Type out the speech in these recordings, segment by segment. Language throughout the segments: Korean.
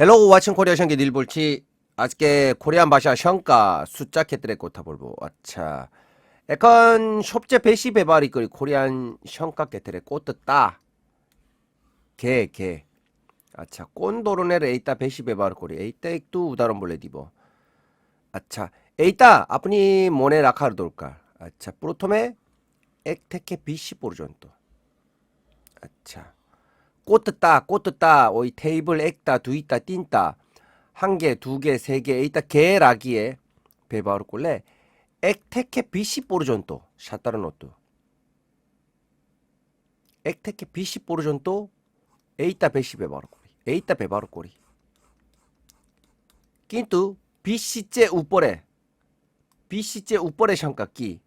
헬로우 와칭 코리아 샹게 닐볼치. 아스케 코리안 바샤 샹가 숫자 캐트레코 타볼보. 아차. 에컨 숍제 베시 베바리 거리 코리안 샹가 캐트레 꼬뜻다. 개개. 아차 꼰도로네레 에이따 베시 베바리 거리. 에이따 익두 우다론 볼레 디보. 아차 에이따 아프니 모네 라카르 돌까? 아차 프로토메 액테케 비시 보르존토. 아차. 꽃다 꽃다 오이 테이블 액다 두있다 띈다. 한 개 두 개 세 개 에있다 개라기에 배바로 꼴래 액테케 비시 보르존또 샷다른 옷도. 액테케 비시 보르존또 에이따 베시 배바로 꼬리 에이따 배바로 꼬리. 낀뚜 비시째 우뻐래 비시째 우뻐래 샹깎기.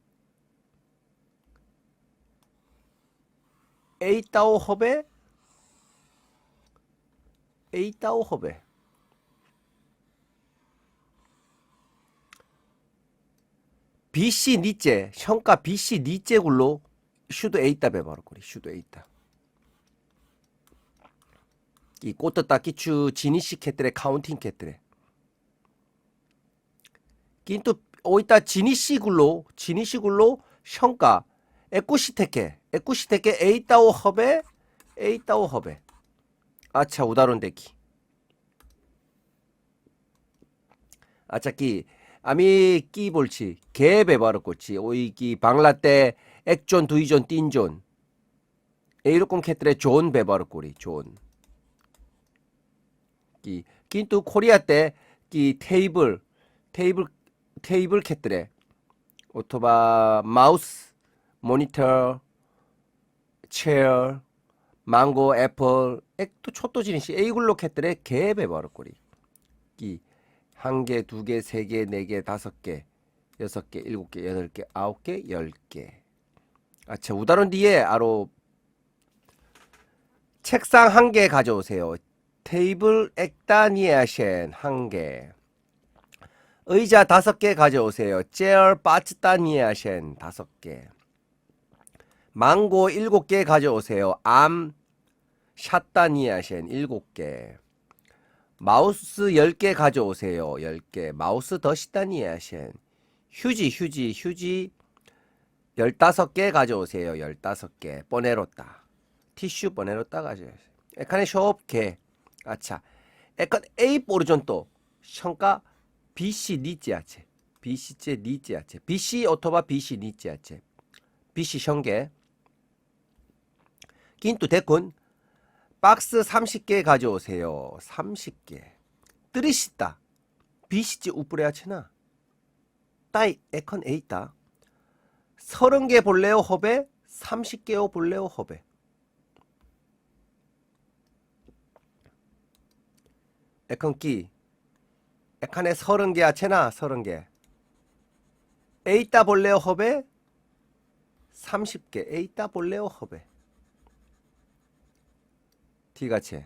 에이따오 허베 এইটাও হবে BC নিচে সংখ্যা BC নিচেগুলো শুধু এইটা ব্যবহার করি শুধু এইটা কি কতটা কিছু জিনিস ক্ষেত্রে কাউন্টিং ক্ষেত্রে কিন্তু ওইটা জিনিসগুলো জিনিসগুলো সংখ্যা একুশ থেকে একুশ থেকে এইটাও হবে এইটাও হবে আচ্ছা উদাহরণ দেখি আচ্ছা কি আমি কি বলছি কে ব্যবহার করছি ওই কি বাংলাতে একজন দুইজন তিনজন এইরকম ক্ষেত্রে জন ব্যবহার করি জন কি কিন্তু কোরিয়াতে কি 테이 아차 오다론데키. 아차키 아미 끼볼치 개베바르꼬치 오이기 방라떼 액존 두이존 띤존. 에이로콤 캣들의 존 베바르꼬리 존끼 긴뚜 코리아 때끼 테이블 테이블 테이블 캣들의 오토바 마우스 모니터 체어. 망고, 애플, 액도 초토지니시 에이글로켓들의 개배 버릇꼬리. 끼. 한 개, 두 개, 세 개, 네 개, 다섯 개, 여섯 개, 일곱 개, 여덟 개, 아홉 개, 열 개. 아차, 우다른 뒤에 아로 책상 한 개 가져오세요. 테이블 액다니아셴 한 개. 의자 다섯 개 가져오세요. 제얼 바츠다니아셴 다섯 개. 망고 일곱 개 가져오세요. 암 샷다니아셴 7개. 마우스 10개 가져오세요. 10개. 마우스 더시다니아셴 휴지 휴지 휴지. 15개 가져오세요. 15개. 보내로다 티슈 보내로다 가져오세요. 에칸에 쇼업케 아차. 에칸 A 보르존또 성가 BC 니지아체. BC제 니지아체. BC 오토바 BC 니지아체. BC 션게 긴투 대콘. 박스 30개 가져오세요. 30개. 뜨리시다. 비시지 우뿌레아치나. 따이 에컨 에이따. 30개 볼레오 허베 30개요 볼레오 허베. 에컨 끼. 에칸에 30개 아체나 30개. 에이따 볼레오 허베 30개. 에이따 볼레오 허베. 같이.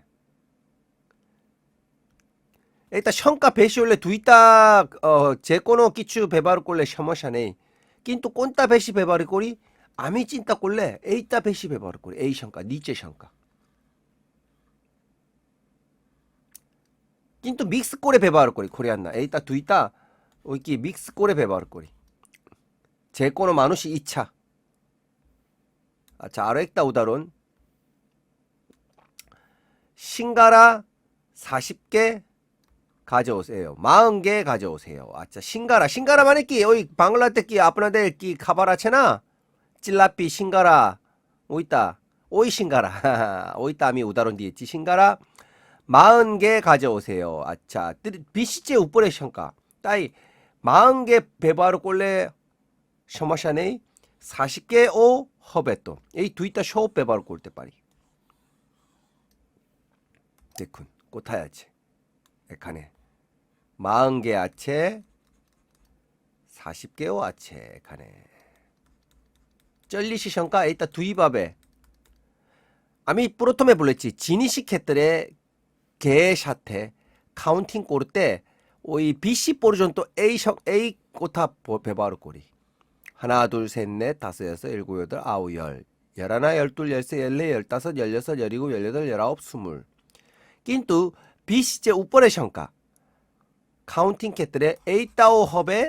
일단 션카 베시올레 두이따 어 제코노 끼추 베바르 꼴레 셔머샤네 낀또 꼰따 베시 베바르 꼴이 아미 찐따 꼴레 에이따 베시 베바르 꼴이. 에이 션카 니체 션카. 낀또 믹스 꼴레 베바르 꼴이 코리안나. 에이따 두이따 오이끼 믹스 꼴레 베바르 꼴이. 제코노 마누시 이차. 아자 아로엑다 우다론. 신가라 40개 가져오세요. 40개 가져오세요. 아차 신가라. 신가라만 했기 오이 방글라데끼 아프나데끼 카바라체나? 찔라삐 신가라. 오이따. 오이 신가라. 오이따미 우다론디 있지. 신가라. 40개 가져오세요. 아차 비시째 우퍼레션가. 따이 40개 배바로 꼴레 셔마샤네 40개 오 허베또 이 두이따 쇼 배바로 꼴때 빠리. 데쿤 꽂아야지. 에칸에 예, 40개 아체 40개의 아체 에칸에 쩔리시 션가 에이따 두이밥에 아미 뿌로토메 불랬지 지니시 캐틀의 게샤테 카운팅 꼬르 때 오이 BC 포르존 또 에이션 에이 꽃타 베바르 꼬리. 하나 둘 셋 넷 다섯 여섯 일곱 여덟 아홉 열. 열하나 열둘 열세 열네 열다섯 열여섯 열이구 열여덟 열아홉 스물. কিন্তু বিশ যে উপরের সংখ্যা কাউন্টিং ক্ষেত্রে এইটাও হবে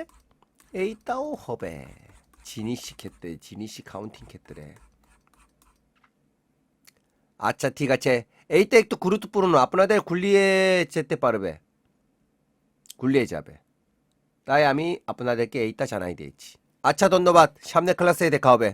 এইটাও হবে জিনিসি ক্ষেত্রে জিনিসি কাউন্টিং ক্ষেত্রে আচ্ছা ঠিক আছে এইটা একটু গুরুত্বপূর্ণ আপনাদের গুলিয়ে যেতে পারবে গুলিয়ে যাবে তাই আমি আপনাদেরকে এইটা জানাই দিয়েছি আচ্ছা ধন্যবাদ সামনের ক্লাসে দেখা হবে